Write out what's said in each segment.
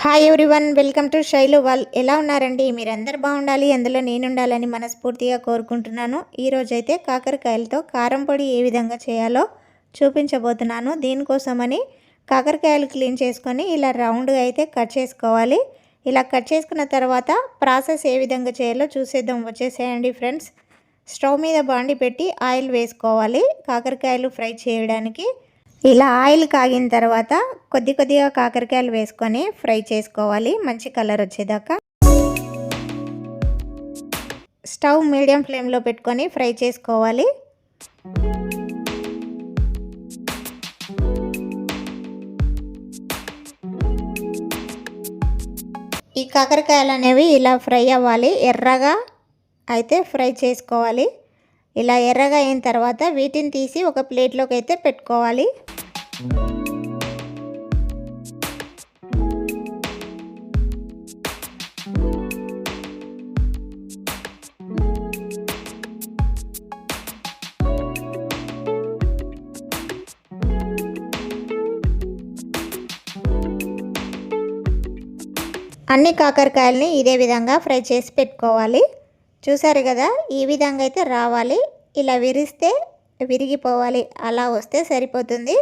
Hi everyone welcome to Shailu wall ఎలా ఉన్నారండి? మీరందరు బాగుండాలి అందులో నేను ఉండాలని మనస్ఫూర్తిగా కోరుకుంటున్నాను. ఈరోజైతే కాకరకాయలతో కారం పొడి ఏ విధంగా చేయాలో చూపించబోతున్నాను. దీనికోసమని కాకరకాయలు క్లీన్ చేసుకొని ఇలా రౌండ్గా అయితే కట్ చేసుకోవాలి. ఇలా కట్ చేసుకున్న తర్వాత ప్రాసెస్ ఏ విధంగా చేయాలో చూసేద్దాం. వచ్చేసేయండి ఫ్రెండ్స్. స్టవ్ మీద బాండి పెట్టి ఆయిల్ వేసుకోవాలి. కాకరకాయలు ఫ్రై చేయడానికి ఇలా ఆయిల్ కాగిన తర్వాత కొద్ది కొద్దిగా కాకరకాయలు వేసుకొని ఫ్రై చేసుకోవాలి. మంచి కలర్ వచ్చేదాకా. స్టవ్ మీడియం ఫ్లేమ్లో పెట్టుకొని ఫ్రై చేసుకోవాలి. ఈ కాకరకాయలు అనేవి ఇలా ఫ్రై అవ్వాలి. ఎర్రగా అయితే ఫ్రై చేసుకోవాలి. ఇలా ఎర్రగా అయిన తర్వాత వీటిని తీసి ఒక ప్లేట్లోకి అయితే పెట్టుకోవాలి. అన్ని కాకరకాయలని ఇదే విధంగా ఫ్రై చేసి పెట్టుకోవాలి. చూసారు కదా ఈ విధంగా అయితే రావాలి. ఇలా విరిస్తే విరిగిపోవాలి. అలా వస్తే సరిపోతుంది.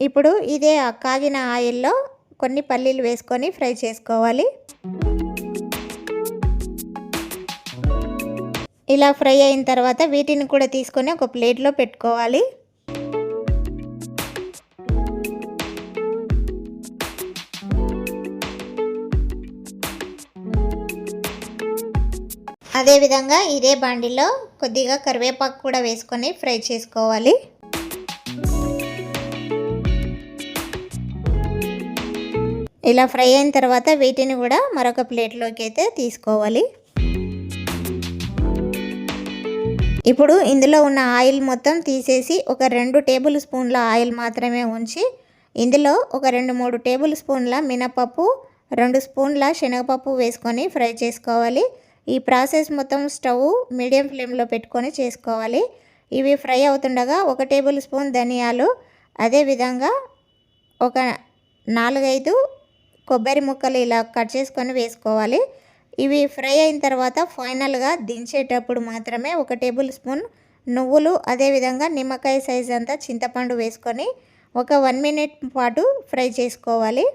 ఇప్పుడు ఇదే ఆ కాగిన ఆయిల్లో కొన్ని పల్లీలు వేసుకొని ఫ్రై చేసుకోవాలి. ఇలా ఫ్రై అయిన తర్వాత వీటిని కూడా తీసుకొని ఒక ప్లేట్లో పెట్టుకోవాలి. అదేవిధంగా ఇదే బాండిలో కొద్దిగా కరివేపాకు కూడా వేసుకొని ఫ్రై చేసుకోవాలి. ఇలా ఫ్రై అయిన తర్వాత వీటిని కూడా మరొక ప్లేట్లోకి అయితే తీసుకోవాలి. ఇప్పుడు ఇందులో ఉన్న ఆయిల్ మొత్తం తీసేసి ఒక రెండు టేబుల్ స్పూన్ల ఆయిల్ మాత్రమే ఉంచి ఇందులో ఒక రెండు మూడు టేబుల్ స్పూన్ల మినపప్పు రెండు స్పూన్ల శనగపప్పు వేసుకొని ఫ్రై చేసుకోవాలి. ఈ ప్రాసెస్ మొత్తం స్టవ్ మీడియం ఫ్లేమ్లో పెట్టుకొని చేసుకోవాలి. ఇవి ఫ్రై అవుతుండగా ఒక టేబుల్ స్పూన్ ధనియాలు అదేవిధంగా ఒక నాలుగైదు కొబ్బరి ముక్కలు ఇలా కట్ చేసుకొని వేసుకోవాలి. ఇవి ఫ్రై అయిన తర్వాత ఫైనల్గా దించేటప్పుడు మాత్రమే ఒక టేబుల్ స్పూన్ నువ్వులు అదేవిధంగా నిమ్మకాయ సైజ్ అంతా చింతపండు వేసుకొని ఒక వన్ మినిట్ పాటు ఫ్రై చేసుకోవాలి.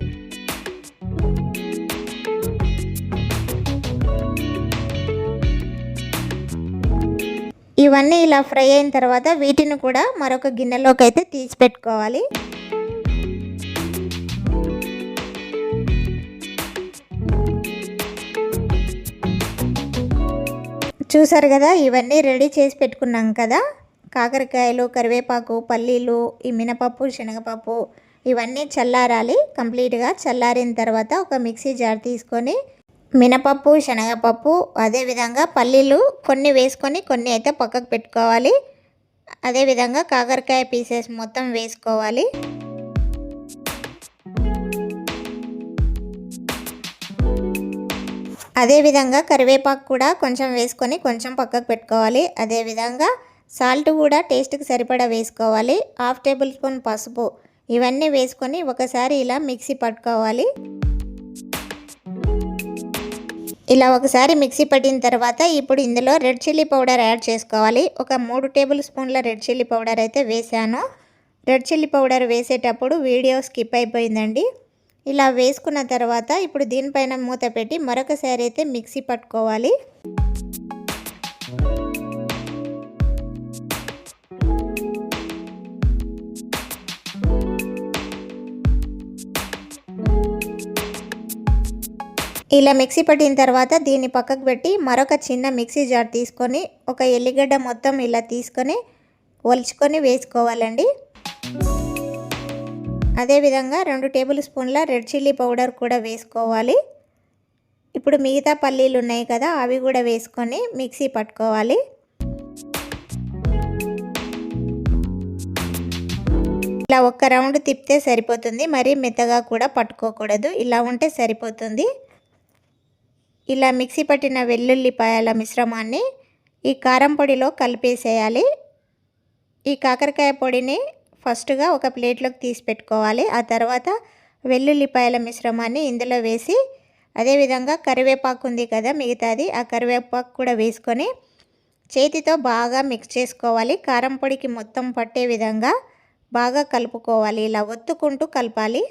ఇవన్నీ ఇలా ఫ్రై అయిన తర్వాత వీటిని కూడా మరొక గిన్నెలోకి అయితే తీసి పెట్టుకోవాలి చూసారు కదా ఇవన్నీ రెడీ చేసి పెట్టుకున్నాం కదా. కాకరకాయలు కరివేపాకు పల్లీలు ఈ మినపప్పు శనగపప్పు ఇవన్నీ చల్లారాలి. కంప్లీట్గా చల్లారిన తర్వాత ఒక మిక్సీ జార్ తీసుకొని మినపప్పు శనగపప్పు అదేవిధంగా పల్లీలు కొన్ని వేసుకొని కొన్ని అయితే పక్కకు పెట్టుకోవాలి. అదేవిధంగా కాకరకాయ పీసెస్ మొత్తం వేసుకోవాలి. అదేవిధంగా కరివేపాకు కూడా కొంచెం వేసుకొని కొంచెం పక్కకు పెట్టుకోవాలి. అదేవిధంగా సాల్ట్ కూడా టేస్ట్కి సరిపడా వేసుకోవాలి. హాఫ్ టేబుల్ స్పూన్ పసుపు ఇవన్నీ వేసుకొని ఒకసారి ఇలా మిక్సీ పట్టుకోవాలి. ఇలా ఒకసారి మిక్సీ పట్టిన తర్వాత ఇప్పుడు ఇందులో రెడ్ చిల్లీ పౌడర్ యాడ్ చేసుకోవాలి. ఒక మూడు టేబుల్ స్పూన్ల రెడ్ చిల్లీ పౌడర్ అయితే వేసాను రెడ్ చిల్లీ పౌడర్ వేసేటప్పుడు వీడియో స్కిప్ అయిపోయిందండి. ఇలా వేసుకున్న తర్వాత ఇప్పుడు దీనిపైన మూత పెట్టి మరొకసారి అయితే మిక్సీ పట్టుకోవాలి. ఇలా మిక్సీ పట్టిన తర్వాత దీన్ని పక్కకు పెట్టి మరొక చిన్న మిక్సీ జార్ తీసుకొని ఒక ఎల్లిగడ్డ మొత్తం ఇలా తీసుకొని ఒలుచుకొని వేసుకోవాలండి. అదేవిధంగా రెండు టేబుల్ స్పూన్ల రెడ్ చిల్లీ పౌడర్ కూడా వేసుకోవాలి. ఇప్పుడు మిగతా పల్లీలు ఉన్నాయి కదా అవి కూడా వేసుకొని మిక్సీ పట్టుకోవాలి. ఇలా ఒక్క రౌండ్ తిప్పితే సరిపోతుంది. మరీ మెత్తగా కూడా పట్టుకోకూడదు. ఇలా ఉంటే సరిపోతుంది. ఇలా మిక్సీ పట్టిన వెల్లుల్లిపాయల మిశ్రమాన్ని ఈ కారం పొడిలో కలిపేసేయాలి. ఈ కాకరకాయ పొడిని ఫస్ట్గా ఒక ప్లేట్లోకి తీసి పెట్టుకోవాలి. ఆ తర్వాత వెల్లుల్లిపాయల మిశ్రమాన్ని ఇందులో వేసి అదేవిధంగా కరివేపాకు ఉంది కదా మిగతాది ఆ కరివేపాకు కూడా వేసుకొని చేతితో బాగా మిక్స్ చేసుకోవాలి. కారం పొడికి మొత్తం పట్టే విధంగా బాగా కలుపుకోవాలి. ఇలా ఒత్తుకుంటూ కలపాలి.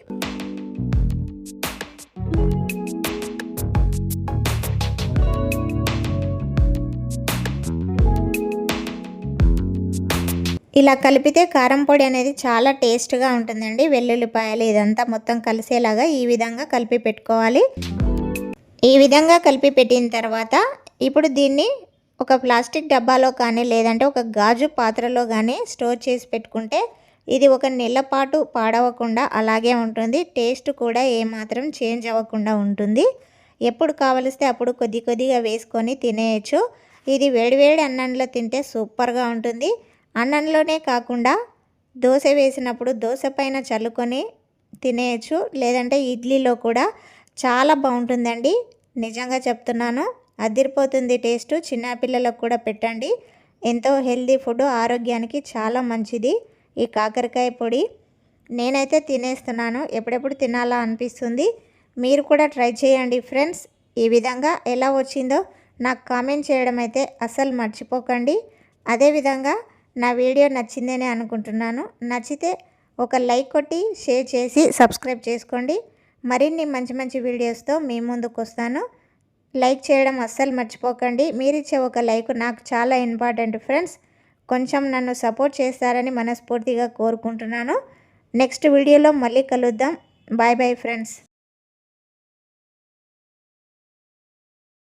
ఇలా కలిపితే కారం పొడి అనేది చాలా టేస్ట్గా ఉంటుందండి. వెల్లుల్లిపాయలు ఇదంతా మొత్తం కలిసేలాగా ఈ విధంగా కలిపి పెట్టుకోవాలి. ఈ విధంగా కలిపి పెట్టిన తర్వాత ఇప్పుడు దీన్ని ఒక ప్లాస్టిక్ డబ్బాలో కానీ లేదంటే ఒక గాజు పాత్రలో కానీ స్టోర్ చేసి పెట్టుకుంటే ఇది ఒక నెల పాటు పాడవకుండా అలాగే ఉంటుంది. టేస్ట్ కూడా ఏమాత్రం చేంజ్ అవ్వకుండా ఉంటుంది. ఎప్పుడు కావలిస్తే అప్పుడు కొద్ది కొద్దిగా వేసుకొని తినేయచ్చు. ఇది వేడివేడి అన్నంలో తింటే సూపర్గా ఉంటుంది. అన్నంలోనే కాకుండా దోశ వేసినప్పుడు దోశ పైన చల్లుకొని తినేయచ్చు. లేదంటే ఇడ్లీలో కూడా చాలా బాగుంటుందండి. నిజంగా చెప్తున్నాను అదిరిపోతుంది టేస్ట్. చిన్నపిల్లలకు కూడా పెట్టండి. ఎంతో హెల్దీ ఫుడ్ ఆరోగ్యానికి చాలా మంచిది ఈ కాకరకాయ పొడి. నేనైతే తినేస్తున్నాను ఎప్పుడెప్పుడు తినాలా అనిపిస్తుంది. మీరు కూడా ట్రై చేయండి ఫ్రెండ్స్. ఈ విధంగా ఎలా వచ్చిందో నాకు కామెంట్ చేయడం అయితే అస్సలు మర్చిపోకండి. అదేవిధంగా నా వీడియో నచ్చిందని అనుకుంటున్నాను. నచ్చితే ఒక లైక్ కొట్టి షేర్ చేసి సబ్స్క్రైబ్ చేసుకోండి. మరిన్ని మంచి మంచి వీడియోస్తో మీ ముందుకు వస్తాను. లైక్ చేయడం అస్సలు మర్చిపోకండి. మీరిచ్చే ఒక లైక్ నాకు చాలా ఇంపార్టెంట్ ఫ్రెండ్స్. కొంచెం నన్ను సపోర్ట్ చేస్తారని మనస్ఫూర్తిగా కోరుకుంటున్నాను. నెక్స్ట్ వీడియోలో మళ్ళీ కలుద్దాం. Bye bye friends.